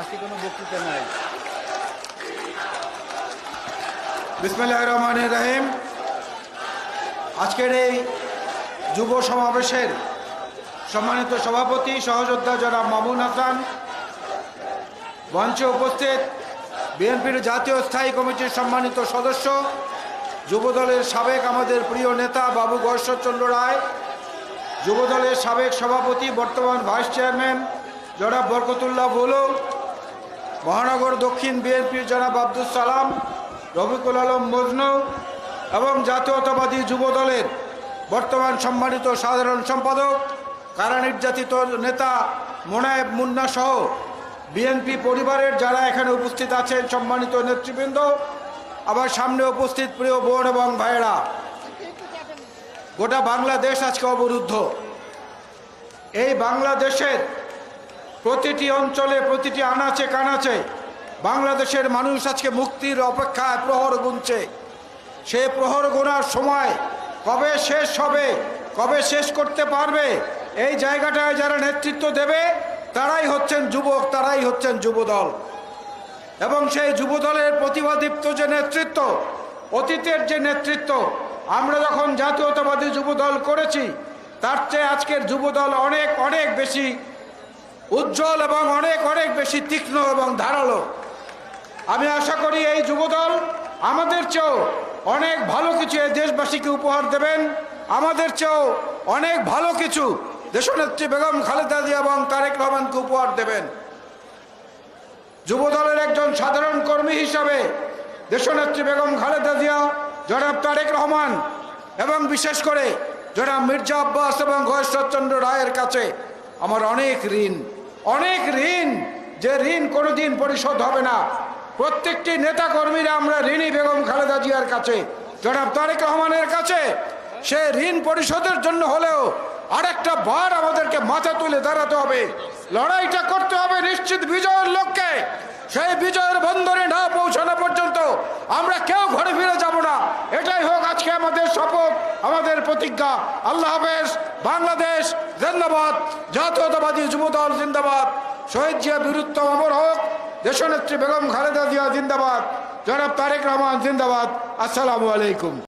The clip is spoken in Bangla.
আজকে কোনো বক্তৃতা নাই। বিসমিল্লাহ রহমান রহিম। আজকের এই যুব সমাবেশের সম্মানিত সভাপতি সহযোদ্ধা জনাব মামুন হাসান। মঞ্চে উপস্থিত বিএনপির জাতীয় স্থায়ী কমিটির সম্মানিত সদস্য, যুবদলের সাবেক আমাদের প্রিয় নেতা বাবু গর্ষচন্দ্র রায়, যুবদলের সাবেক সভাপতি বর্তমান ভাইস চেয়ারম্যান জনাব বরকতুল্লাহ বলু মহানগর দক্ষিণ বিএনপির জনাব আব্দুল সালাম, রফিকুল আলম মজনু এবং জাতীয়তাবাদী যুব দলের বর্তমান সম্মানিত সাধারণ সম্পাদক কারা নির্যাতিত নেতা মোনায়েব মুন্না সহ বিএনপি পরিবারের যারা এখানে উপস্থিত আছেন সম্মানিত নেতৃবৃন্দ আবার সামনে উপস্থিত প্রিয় বোন এবং ভাইয়েরা। গোটা বাংলাদেশ আজকে অবরুদ্ধ। এই বাংলাদেশের প্রতিটি অঞ্চলে, প্রতিটি আনাচে, কানাচে বাংলাদেশের মানুষ আজকে মুক্তির অপেক্ষায় প্রহর গুনছে। সে প্রহর গোনার সময় কবে শেষ হবে, কবে শেষ করতে পারবে, এই জায়গাটায় যারা নেতৃত্ব দেবে, তারাই হচ্ছেন যুবক, তারাই হচ্ছেন যুবদল। এবং সেই যুবদলের প্রতিভাদীপ্ত যে নেতৃত্ব, অতীতের যে নেতৃত্ব, আমরা যখন জাতীয়তাবাদী যুবদল করেছি, তার চেয়ে আজকের যুবদল অনেক অনেক বেশি উজ্জ্বল এবং অনেক অনেক বেশি তীক্ষ্ণ এবং ধারালো। আমি আশা করি এই যুবদল আমাদের চেয়েও অনেক ভালো কিছু এই দেশবাসীকে উপহার দেবেন। আমাদের চেয়েও অনেক ভালো কিছু দেশনেত্রী বেগম খালেদা জিয়া এবং তারেক রহমানকে উপহার দেবেন। যুবদলের একজন সাধারণ কর্মী হিসাবে দেশনেত্রী বেগম খালেদা জিয়া, জনাব তারেক রহমান এবং বিশেষ করে জনাব মির্জা আব্বাস এবং ঘোষচন্দ্র রায়ের কাছে আমার অনেক ঋণ। অনেক ঋণ, যে ঋণ কোনোদিন পরিশোধ হবে না। প্রত্যেকটি নেতা কর্মীরা আমরা ঋণী বেগম খালেদা জিয়ার কাছে, জনাব তারেক রহমানের কাছে, সে ঋণ পরিশোধের জন্য হলেও আরেকটা বার আমাদেরকে মাথা তুলে দাঁড়াতে হবে। লড়াইটা করতে হবে নিশ্চিত বিজয়ের লক্ষ্যে। সেই বিজয়ের বন্ধনে না পৌঁছানো পর্যন্ত আমরা কেউ ঘরে ফিরে যাব না। এটাই হোক আজকে আমাদের শপথ, আমাদের প্রতিজ্ঞা। আল্লাহ হাফেজ, বাংলাদেশ জিন্দাবাদ, জাতীয়তাবাদী যুবদল জিন্দাবাদ। শহীদ জিয়া বীরুত্তম অমর হোক, দেশনেত্রী বেগম খালেদা জিয়া জিন্দাবাদ। জনাব তারেক রহমান জিন্দাবাদ। আসসালামু আলাইকুম।